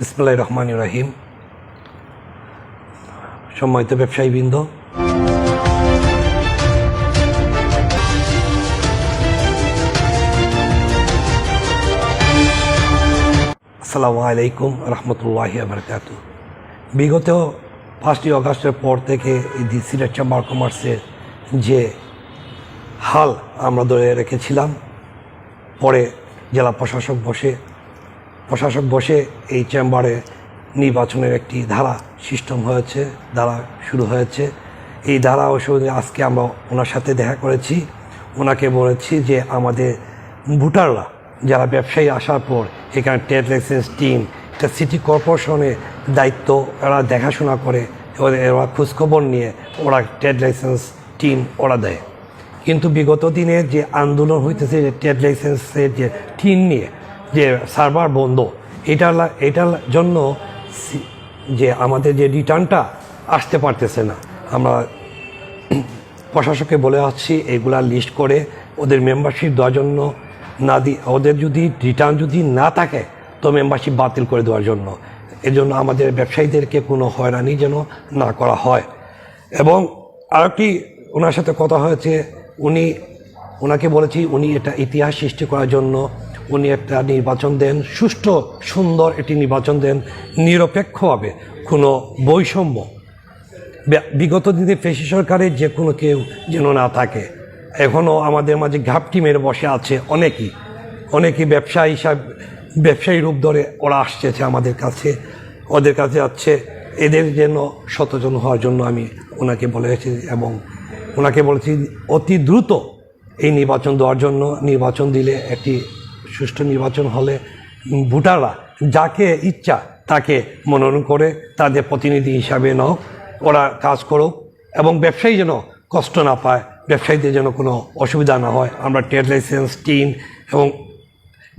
ইসমুল্লাহ রহমান রাহিম। সম্মানিত ব্যবসায়ী ব্যবসায়ীবৃন্দ। আসসালামু আলাইকুম রহমতুল্লাহি আবরকাত বিগত পাঁচই অগাস্টের পর থেকে এই সিলেট চেম্বার কমার্সের যে হাল আমরা ধরে রেখেছিলাম। পরে জেলা প্রশাসক বসে প্রশাসক বসে এই চেম্বারে নির্বাচনের একটি ধারা সিস্টেম হয়েছে, ধারা শুরু হয়েছে। এই ধারা ওষুধে আজকে আমরা ওনার সাথে দেখা করেছি। ওনাকে বলেছি যে আমাদের ভোটাররা, যারা ব্যবসায়ী আসার পর এখানে ট্রেড লাইসেন্স টিম, একটা সিটি কর্পোরেশনের দায়িত্ব, এরা দেখাশোনা করে ওরা খোঁজখবর নিয়ে ওরা ট্রেড লাইসেন্স টিম ওরা দেয়। কিন্তু বিগত দিনে যে আন্দোলন হইতেছে, যে ট্রেড লাইসেন্সের যে টিম নিয়ে যে সার্ভার বন্ধ এটার লা- এটার জন্য যে আমাদের যে রিটার্নটা আসতে পারতেছে না। আমরা প্রশাসককে বলে আসছি, এগুলা লিস্ট করে ওদের মেম্বারশিপ দেওয়ার জন্য না দি, ওদের যদি রিটার্ন যদি না থাকে, তো মেম্বারশিপ বাতিল করে দেওয়ার জন্য। এজন্য আমাদের ব্যবসায়ীদেরকে কোনো হয়রানি যেন না করা হয়। এবং আরেকটি ওনার সাথে কথা হয়েছে, উনি, ওনাকে বলেছি, উনি এটা ইতিহাস সৃষ্টি করার জন্য উনি একটা নির্বাচন দেন, সুষ্ঠু, সুন্দর একটি নির্বাচন দেন, নিরপেক্ষভাবে কোনো বৈষম্য। বিগত দিনে পেশি সরকারের যে কোনো কেউ যেন না থাকে। এখনও আমাদের মাঝে ঘাপটি মেরে বসে আছে অনেকেই। অনেকেই ব্যবসা হিসাব, ব্যবসায়ী রূপ ধরে ওরা আসতেছে আমাদের কাছে। ওদের কাছে যাচ্ছে, এদের যেন সচেতন হওয়ার জন্য আমি ওনাকে বলেছি এবং ওনাকে বলেছি অতি দ্রুত এই নির্বাচন দেওয়ার জন্য, নির্বাচন দিলে একটি সুষ্ঠু নির্বাচন হলে ভোটাররা যাকে ইচ্ছা তাকে মনোনয়ন করে তাদের প্রতিনিধি হিসাবে নাও, ওরা কাজ করুক এবং ব্যবসায়ী যেন কষ্ট না পায়, ব্যবসায়ীদের যেন কোনো অসুবিধা না হয়। আমরা ট্রেড লাইসেন্স, টিন এবং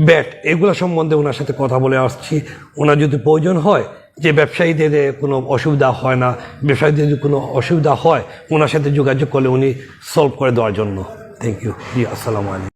ব্যাট এগুলো সম্বন্ধে ওনার সাথে কথা বলে আসছি। ওনার যদি প্রয়োজন হয় যে ব্যবসায়ীদের কোনো অসুবিধা হয় না, ব্যবসায়ীদের যদি কোনো অসুবিধা হয়, ওনার সাথে যোগাযোগ করলে উনি সলভ করে দেওয়ার জন্য। থ্যাংক ইউ জি, আসসালামু আলাইকুম।